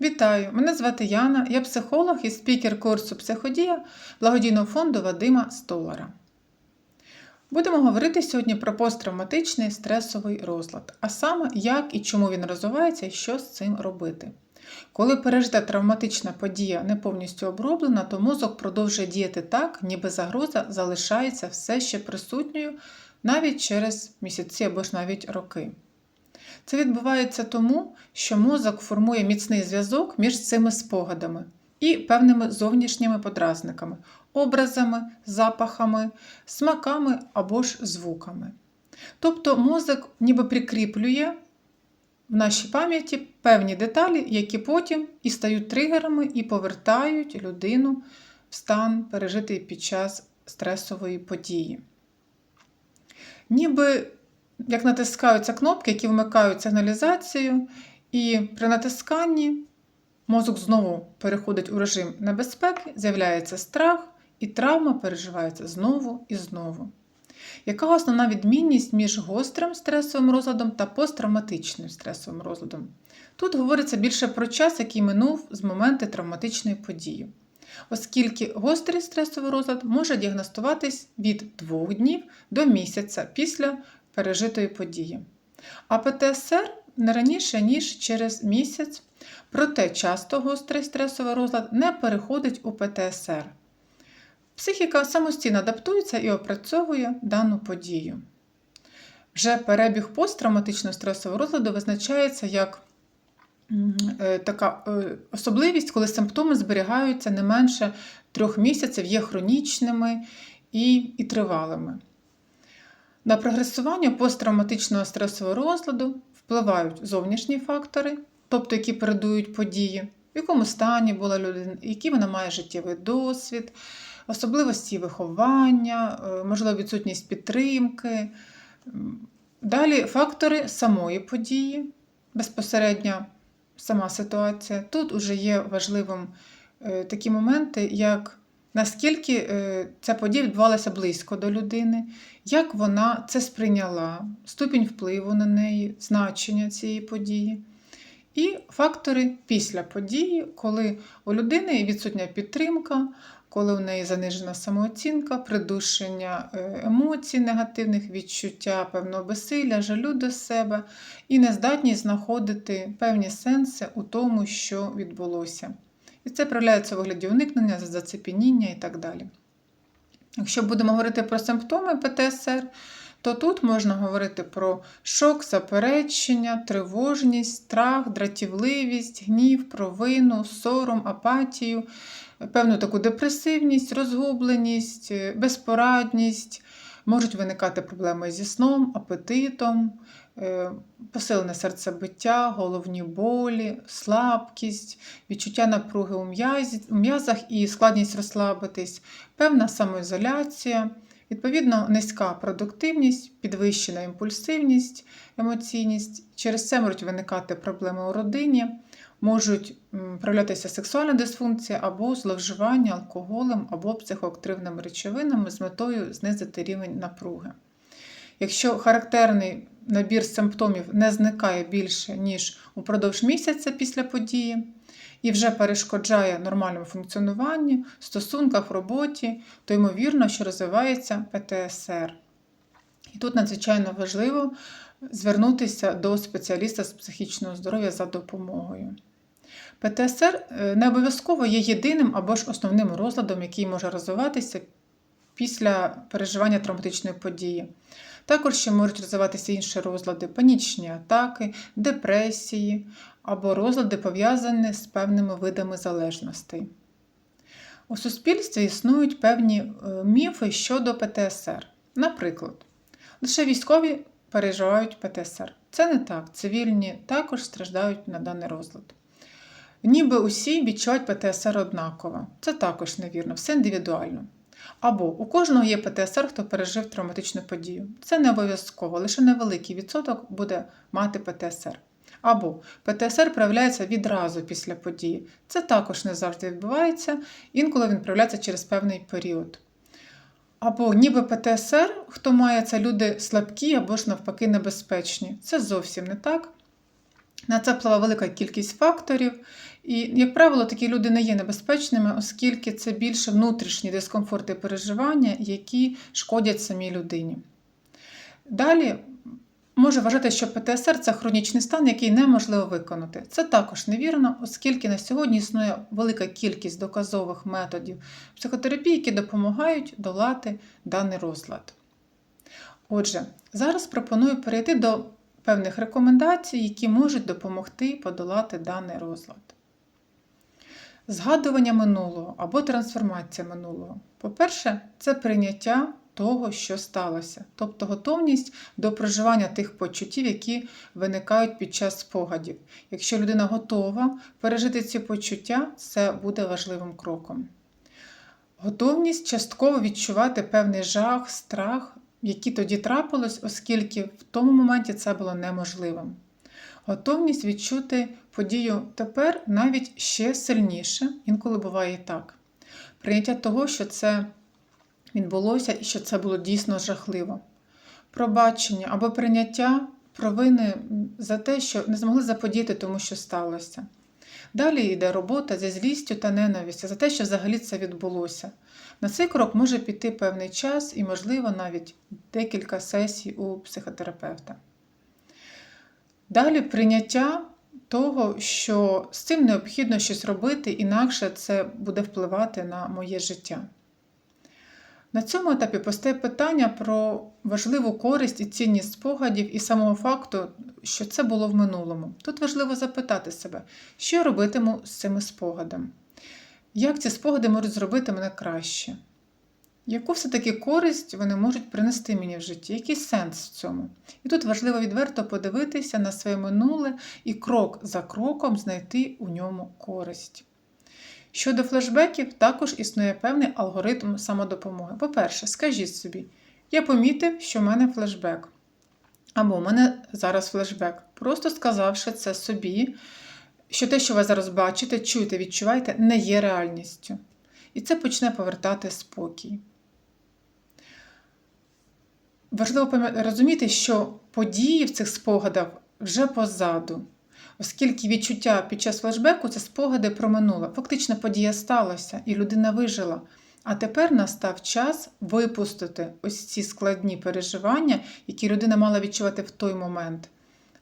Вітаю! Мене звати Яна, я психолог і спікер курсу Психодія благодійного фонду Вадима Столара. Будемо говорити сьогодні про посттравматичний стресовий розлад, а саме, як і чому він розвивається і що з цим робити. Коли пережита травматична подія не повністю оброблена, то мозок продовжує діяти так, ніби загроза залишається все ще присутньою навіть через місяці або ж навіть роки. Це відбувається тому, що мозок формує міцний зв'язок між цими спогадами і певними зовнішніми подразниками, образами, запахами, смаками або ж звуками. Тобто мозок ніби прикріплює в нашій пам'яті певні деталі, які потім і стають тригерами, і повертають людину в стан, пережитий під час стресової події. Ніби як натискаються кнопки, які вмикають сигналізацію, і при натисканні мозок знову переходить у режим небезпеки, з'являється страх, і травма переживається знову і знову. Яка основна відмінність між гострим стресовим розладом та посттравматичним стресовим розладом? Тут говориться більше про час, який минув з моменту травматичної події, оскільки гострий стресовий розлад може діагностуватись від двох днів до місяця після пережитої події. А ПТСР не раніше, ніж через місяць, проте часто гострий стресовий розлад не переходить у ПТСР. Психіка самостійно адаптується і опрацьовує дану подію. Вже перебіг посттравматичного стресового розладу визначається як е, така е, особливість, коли симптоми зберігаються не менше трьох місяців, є хронічними і, і тривалими. На прогресування посттравматичного стресового розладу впливають зовнішні фактори, тобто які передують події, в якому стані була людина, який вона має життєвий досвід, особливості виховання, е, можливо, відсутність підтримки. Далі фактори самої події, безпосередньо сама ситуація. Тут вже є важливим е, такі моменти, як наскільки е, ця подія відбувалася близько до людини, як вона це сприйняла, ступінь впливу на неї, значення цієї події. І фактори після події, коли у людини відсутня підтримка, коли у неї занижена самооцінка, придушення е, емоцій, негативних відчуття, певного безсилля, жалю до себе і нездатність знаходити певні сенси у тому, що відбулося. І це проявляється у вигляді уникнення, зацепеніння і так далі. Якщо будемо говорити про симптоми ПТСР, то тут можна говорити про шок, заперечення, тривожність, страх, дратівливість, гнів, провину, сором, апатію, певну таку депресивність, розгубленість, безпорадність. Можуть виникати проблеми зі сном, апетитом, Е, посилене серцебиття, головні болі, слабкість, відчуття напруги у м'язах і складність розслабитись, певна самоізоляція, відповідно, низька продуктивність, підвищена імпульсивність, емоційність. Через це можуть виникати проблеми у родині, можуть проявлятися сексуальна дисфункція або зловживання алкоголем або психоактивними речовинами з метою знизити рівень напруги. Якщо характерний набір симптомів не зникає більше, ніж упродовж місяця після події, і вже перешкоджає нормальному функціонуванню, стосунках, роботі, то ймовірно, що розвивається ПТСР. І тут надзвичайно важливо звернутися до спеціаліста з психічного здоров'я за допомогою. ПТСР е, не обов'язково є єдиним або ж основним розладом, який може розвиватися після переживання травматичної події. Також ще можуть розвиватися інші розлади, панічні атаки, депресії або розлади, пов'язані з певними видами залежностей. У суспільстві існують певні е, міфи щодо ПТСР. Наприклад, лише військові переживають ПТСР. Це не так, цивільні також страждають на даний розлад. Ніби усі відчувають ПТСР однаково. Це також невірно, все індивідуально. Або у кожного є ПТСР, хто пережив травматичну подію. Це не обов'язково, лише невеликий відсоток буде мати ПТСР. Або ПТСР проявляється відразу після події. Це також не завжди відбувається, інколи він проявляється через певний період. Або ніби ПТСР, хто має це люди слабкі або ж навпаки небезпечні. Це зовсім не так. На це впливає велика кількість факторів, і, як правило, такі люди не є небезпечними, оскільки це більше внутрішні дискомфорти і переживання, які шкодять самій людині. Далі може вважати, що ПТСР це хронічний стан, який неможливо виконати. Це також невірно, оскільки на сьогодні існує велика кількість доказових методів психотерапії, які допомагають долати даний розлад. Отже, зараз пропоную перейти до певних рекомендацій, які можуть допомогти подолати даний розлад. Згадування минулого або трансформація минулого. По-перше, це прийняття того, що сталося, тобто готовність до проживання тих почуттів, які виникають під час спогадів. Якщо людина готова пережити ці почуття, це буде важливим кроком. Готовність частково відчувати певний жах, страх, які тоді трапилось, оскільки в тому моменті це було неможливим. Готовність відчути подію тепер навіть ще сильніше, інколи буває і так. Прийняття того, що це відбулося і що це було дійсно жахливо. Пробачення або прийняття провини за те, що не змогли заподіяти тому, що сталося. Далі йде робота зі злістю та ненавистю за те, що взагалі це відбулося. На цей крок може піти певний час і, можливо, навіть декілька сесій у психотерапевта. Далі прийняття того, що з цим необхідно щось робити, інакше це буде впливати на моє життя. На цьому етапі постає питання про важливу користь і цінність спогадів і самого факту, що це було в минулому. Тут важливо запитати себе, що я робитиму з цими спогадами, як ці спогади можуть зробити мене краще, яку все-таки користь вони можуть принести мені в житті, який сенс в цьому? І тут важливо відверто подивитися на своє минуле і крок за кроком знайти у ньому користь. Щодо флешбеків, також існує певний алгоритм самодопомоги. По-перше, скажіть собі, я помітив, що в мене флешбек. Або в мене зараз флешбек. Просто сказавши це собі, що те, що ви зараз бачите, чуєте, відчуваєте, не є реальністю. І це почне повертати спокій. Важливо розуміти, що події в цих спогадах вже позаду оскільки відчуття під час флешбеку це спогади про минуле. Фактично подія сталася і людина вижила. А тепер настав час випустити ось ці складні переживання, які людина мала відчувати в той момент.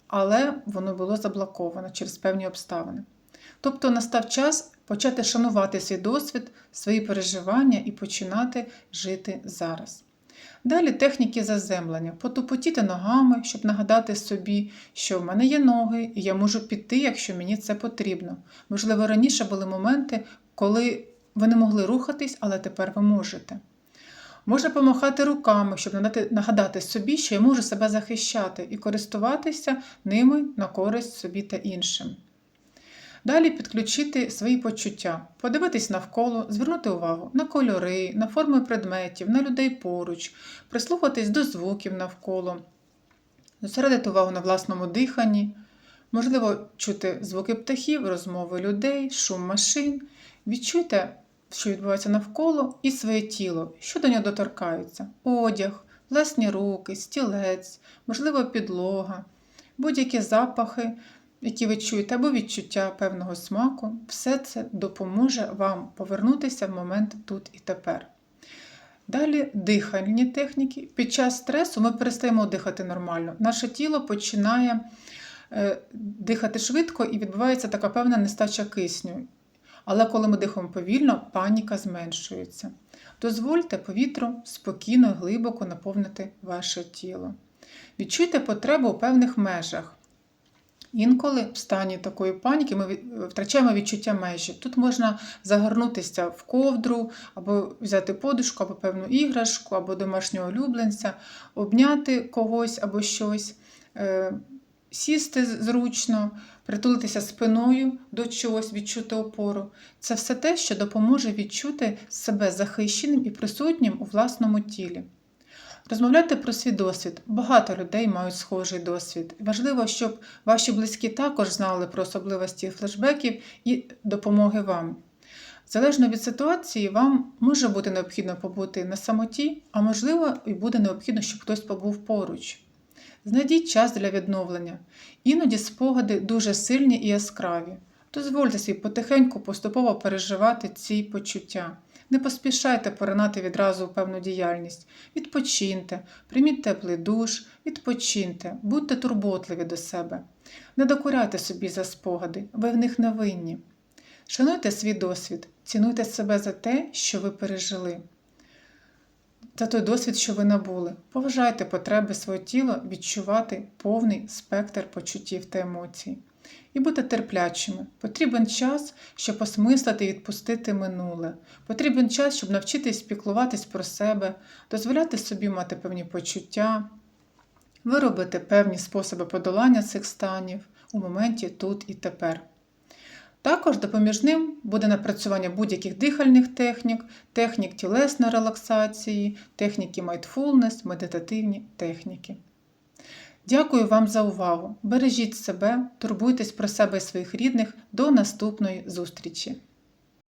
Але воно було заблоковано через певні обставини. Тобто настав час почати шанувати свій досвід, свої переживання і починати жити зараз. Далі техніки заземлення. Потупотіти ногами, щоб нагадати собі, що в мене є ноги, і я можу піти, якщо мені це потрібно. Можливо, раніше були моменти, коли ви не могли рухатись, але тепер ви можете. Можна помахати руками, щоб нагадати собі, що я можу себе захищати і користуватися ними на користь собі та іншим. Далі підключити свої почуття, подивитись навколо, звернути увагу на кольори, на форми предметів, на людей поруч, прислухатись до звуків навколо, зосередити увагу на власному диханні, можливо, чути звуки птахів, розмови людей, шум машин. Відчуйте, що відбувається навколо, і своє тіло, що до нього доторкаються: одяг, власні руки, стілець, можливо, підлога, будь-які запахи які ви чуєте, або відчуття певного смаку, все це допоможе вам повернутися в момент тут і тепер. Далі дихальні техніки. Під час стресу ми перестаємо дихати нормально. Наше тіло починає е, дихати швидко і відбувається така певна нестача кисню. Але коли ми дихаємо повільно, паніка зменшується. Дозвольте повітру спокійно і глибоко наповнити ваше тіло. Відчуйте потребу у певних межах. Інколи в стані такої паніки ми втрачаємо відчуття межі. Тут можна загорнутися в ковдру, або взяти подушку, або певну іграшку, або домашнього улюбленця, обняти когось або щось, е, сісти зручно, притулитися спиною до чогось, відчути опору. Це все те, що допоможе відчути себе захищеним і присутнім у власному тілі. Розмовляйте про свій досвід. Багато людей мають схожий досвід. Важливо, щоб ваші близькі також знали про особливості флешбеків і допомоги вам. Залежно від ситуації, вам може бути необхідно побути на самоті, а можливо, і буде необхідно, щоб хтось побув поруч. Знайдіть час для відновлення. Іноді спогади дуже сильні і яскраві. Дозвольте собі потихеньку поступово переживати ці почуття. Не поспішайте поринати відразу у певну діяльність. Відпочиньте, прийміть теплий душ, відпочиньте, будьте турботливі до себе. Не докоряйте собі за спогади, ви в них не винні. Шануйте свій досвід, цінуйте себе за те, що ви пережили, за той досвід, що ви набули. Поважайте потреби свого тіла відчувати повний спектр почуттів та емоцій. І будьте терплячими. Потрібен час, щоб осмислити і відпустити минуле. Потрібен час, щоб навчитись піклуватись про себе, дозволяти собі мати певні почуття, виробити певні способи подолання цих станів у моменті тут і тепер. Також допоміжним буде напрацювання будь-яких дихальних технік, технік тілесної релаксації, техніки mindfulness, медитативні техніки. Дякую вам за увагу! Бережіть себе, турбуйтесь про себе і своїх рідних. До наступної зустрічі!